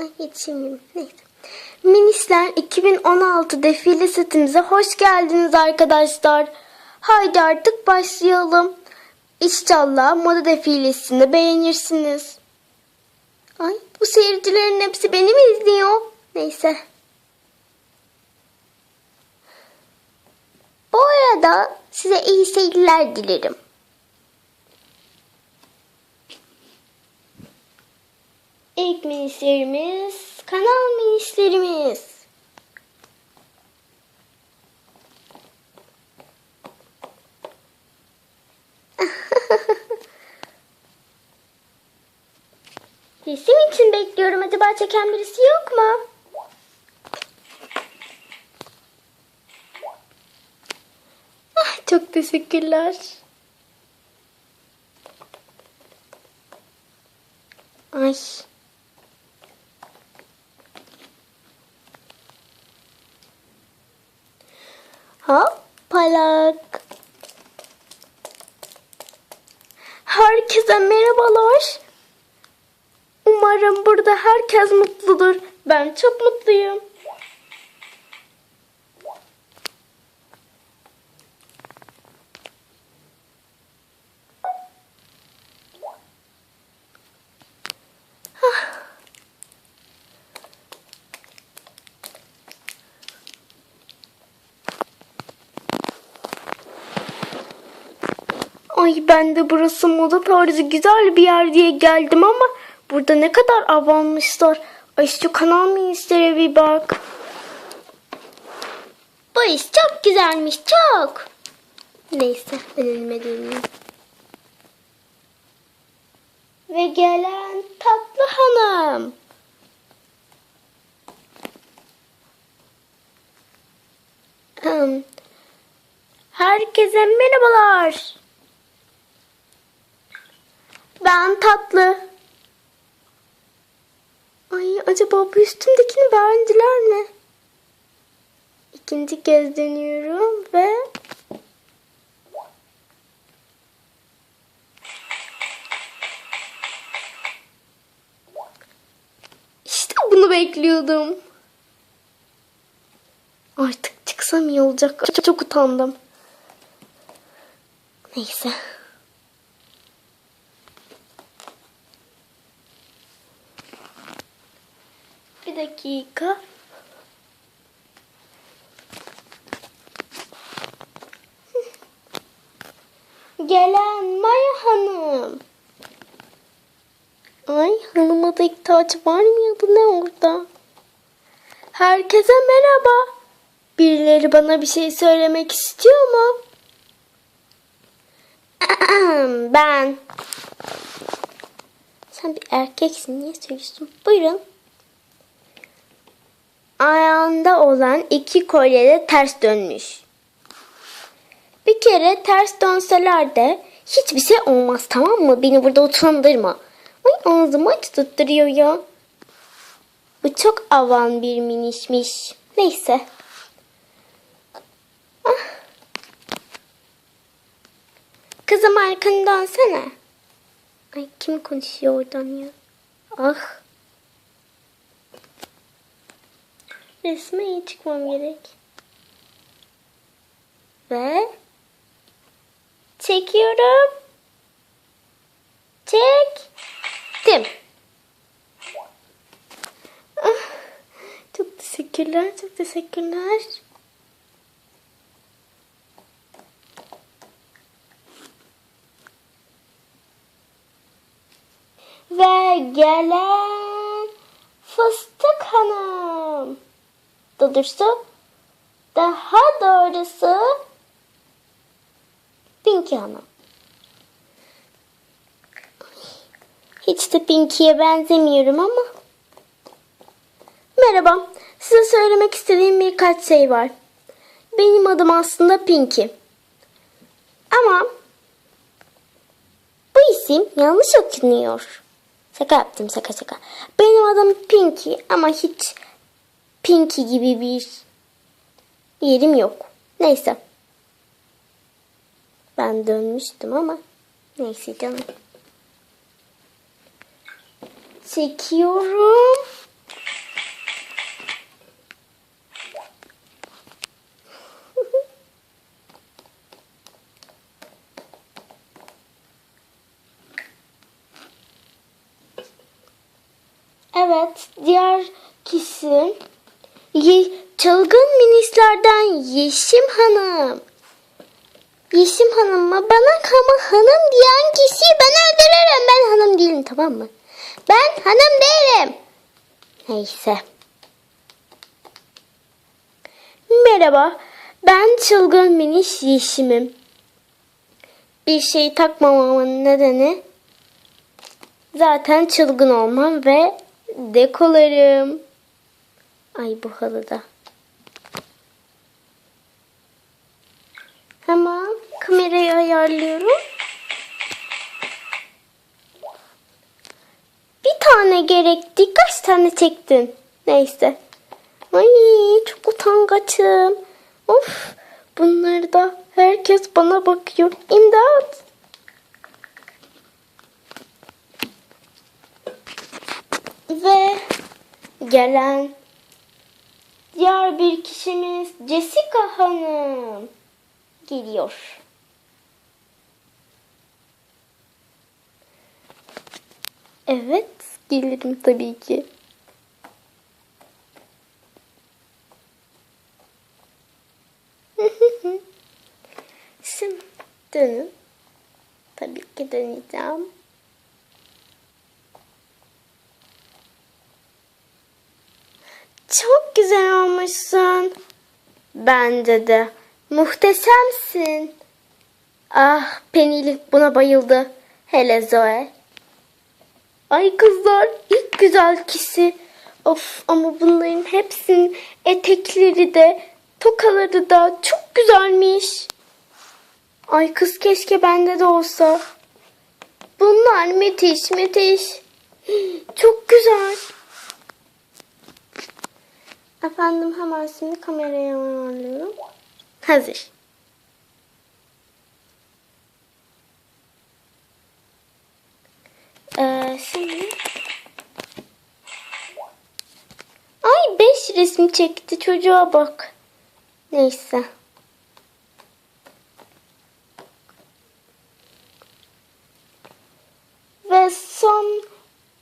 Ay yetişemiyorum. Neyse. Minisler 2016 defile setimize hoş geldiniz arkadaşlar. Haydi artık başlayalım. İnşallah moda defilesini beğenirsiniz. Ay bu seyircilerin hepsi beni mi izliyor? Neyse. Bu arada size iyi seyirler dilerim. İlk minislerimiz kanal minislerimiz. Resim için bekliyorum. Acaba çeken birisi yok mu? Ah, çok teşekkürler. Ay. Hoppalak. Herkese merhabalar. Umarım burada herkes mutludur. Ben çok mutluyum. Ay ben de burası moda tarzı güzel bir yer diye geldim ama burada ne kadar avanmışlar. Ay şu kanal ministere bir bak. Bu iş çok güzelmiş çok. Neyse ben elime. Ve gelen tatlı hanım. Herkese merhabalar. Ben tatlı. Ay acaba bu üstümdekini beğendiler mi? İkinci kez deniyorum ve... İşte bunu bekliyordum. Artık çıksam iyi olacak. Çok, çok utandım. Neyse. Bir dakika. Gelen Maya Hanım. Ay hanıma da ihtiyaç var mı ya da ne orada? Herkese merhaba. Birileri bana bir şey söylemek istiyor mu? ben. Sen bir erkeksin niye söylüyorsun? Buyurun. Ayağında olan iki kolye de ters dönmüş. Bir kere ters dönseler de hiçbir şey olmaz tamam mı? Beni burada utandırma. Ay ağzımı tutturuyor ya. Bu çok avan bir minişmiş. Neyse. Ah. Kızım arkanı dönsene. Ay kim konuşuyor oradan ya? Ah. Resme iyi çıkmam gerek. Ve çekiyorum. Çektim. Ah, çok teşekkürler, çok teşekkürler. Ve gelen fıstık hanım. Doğrusu daha doğrusu Pinky hanım. Hiç de Pinky'ye benzemiyorum ama. Merhaba. Size söylemek istediğim birkaç şey var. Benim adım aslında Pinky. Ama bu isim yanlış okunuyor. Şaka yaptım şaka şaka. Benim adım Pinky ama hiç Pinky gibi bir yerim yok. Neyse. Ben dönmüştüm ama neyse canım. Çekiyorum. Evet, diğer kişi Ye- çılgın minislerden Yeşim Hanım. Yeşim Hanım mı? Bana ama hanım diyen kişiyi ben öldürürüm. Ben hanım değilim tamam mı? Ben hanım değilim. Neyse. Merhaba. Ben çılgın miniş Yeşim'im. Bir şey takmamamın nedeni zaten çılgın olmam ve dekolarım. Ay bu halıda. Hemen kamerayı ayarlıyorum. Bir tane gerekti. Kaç tane çektin? Neyse. Ay çok utangaçım. Of bunları da herkes bana bakıyor. İmdat. Ve gelen diğer bir kişimiz Jessica Hanım geliyor. Evet, gelirim tabii ki. Şimdi dönün. Tabii ki döneceğim. Çok güzel olmuşsun. Bence de. Muhteşemsin. Ah, Penilik buna bayıldı. Hele Zoe. Ay kızlar, ilk güzel kişi. Of ama bunların hepsinin etekleri de, tokaları da çok güzelmiş. Ay kız keşke bende de olsa. Bunlar müthiş müthiş. Çok güzel. Efendim hemen şimdi kamerayı ayarlıyorum. Hazır. Ee, şimdi Ay beş resim çekti çocuğa bak. Neyse. Ve son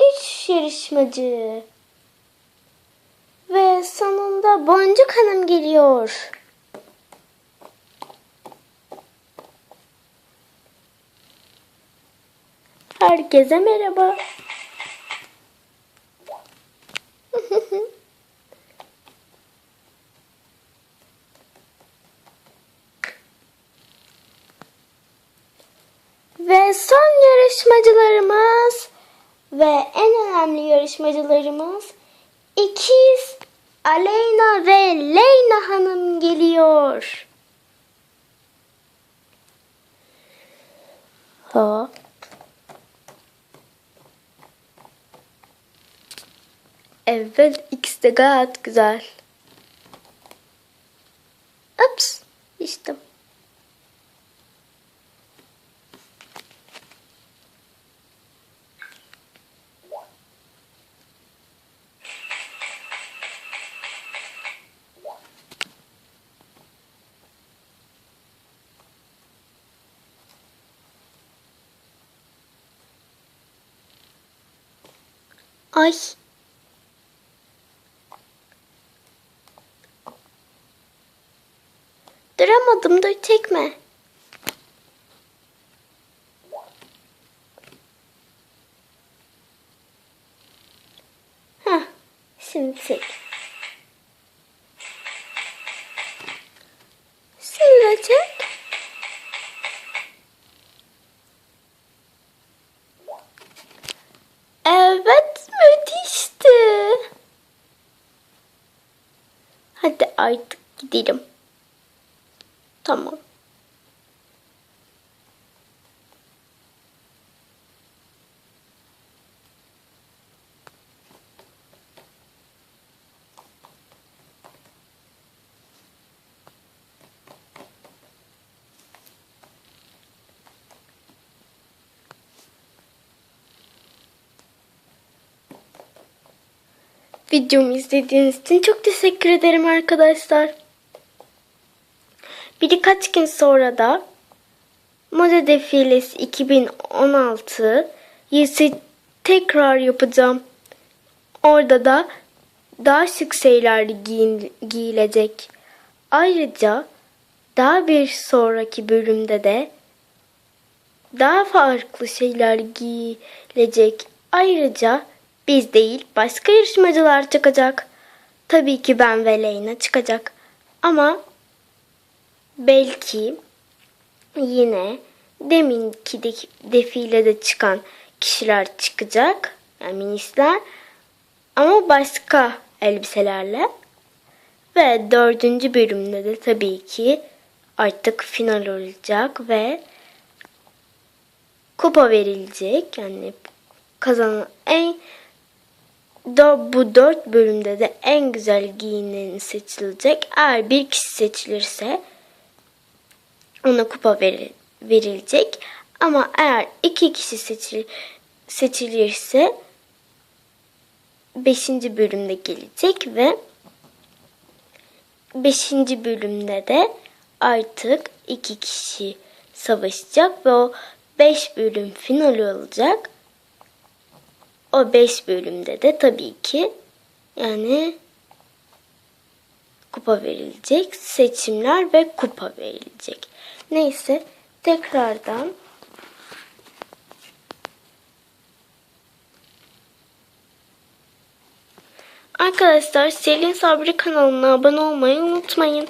üç yarışmacı. Sonunda Boncuk Hanım geliyor. Herkese merhaba. Ve son yarışmacılarımız ve en önemli yarışmacılarımız ikiz Aleyna ve Leyna Hanım geliyor. Hop. Evet ikisi de gayet güzel. Ay. Duramadım dur çekme. Heh, şimdi çek. Aitt Videomu izlediğiniz için çok teşekkür ederim arkadaşlar. Birkaç gün sonra da Moda Defilesi 2016 yazı tekrar yapacağım. Orada da daha şık şeyler giyin, giyilecek. Ayrıca daha bir sonraki bölümde de daha farklı şeyler giyilecek. Ayrıca biz değil başka yarışmacılar çıkacak. Tabii ki ben ve Leyna çıkacak. Ama belki yine deminki de, defilede çıkan kişiler çıkacak. Yani minisler. Ama başka elbiselerle. Ve dördüncü bölümde de tabii ki artık final olacak ve kupa verilecek. Yani kazanan en dö- bu dört bölümde de en güzel giyinen seçilecek. Eğer bir kişi seçilirse ona kupa veri- verilecek. Ama eğer iki kişi seçil- seçilirse 5. bölümde gelecek ve 5. bölümde de artık iki kişi savaşacak ve o 5 bölüm finali olacak. O 5 bölümde de tabii ki yani kupa verilecek, seçimler ve kupa verilecek. Neyse tekrardan Arkadaşlar Selin Sabri kanalına abone olmayı unutmayın.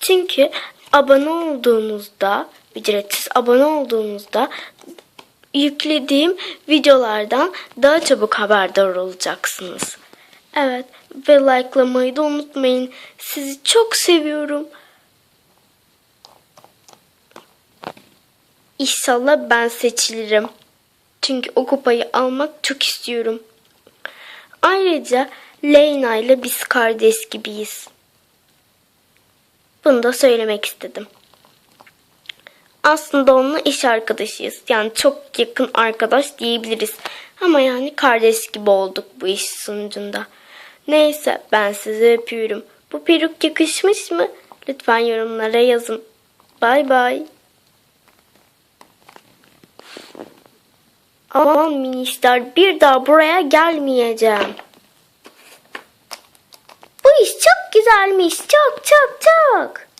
Çünkü abone olduğunuzda, ücretsiz abone olduğunuzda yüklediğim videolardan daha çabuk haberdar olacaksınız. Evet ve likelamayı da unutmayın. Sizi çok seviyorum. İnşallah ben seçilirim. Çünkü o kupayı almak çok istiyorum. Ayrıca Leyna ile biz kardeş gibiyiz. Bunu da söylemek istedim. Aslında onunla iş arkadaşıyız. Yani çok yakın arkadaş diyebiliriz. Ama yani kardeş gibi olduk bu iş sonucunda. Neyse ben sizi öpüyorum. Bu peruk yakışmış mı? Lütfen yorumlara yazın. Bay bay. Aman minisler bir daha buraya gelmeyeceğim. Bu iş çok güzelmiş. Çok çok çok.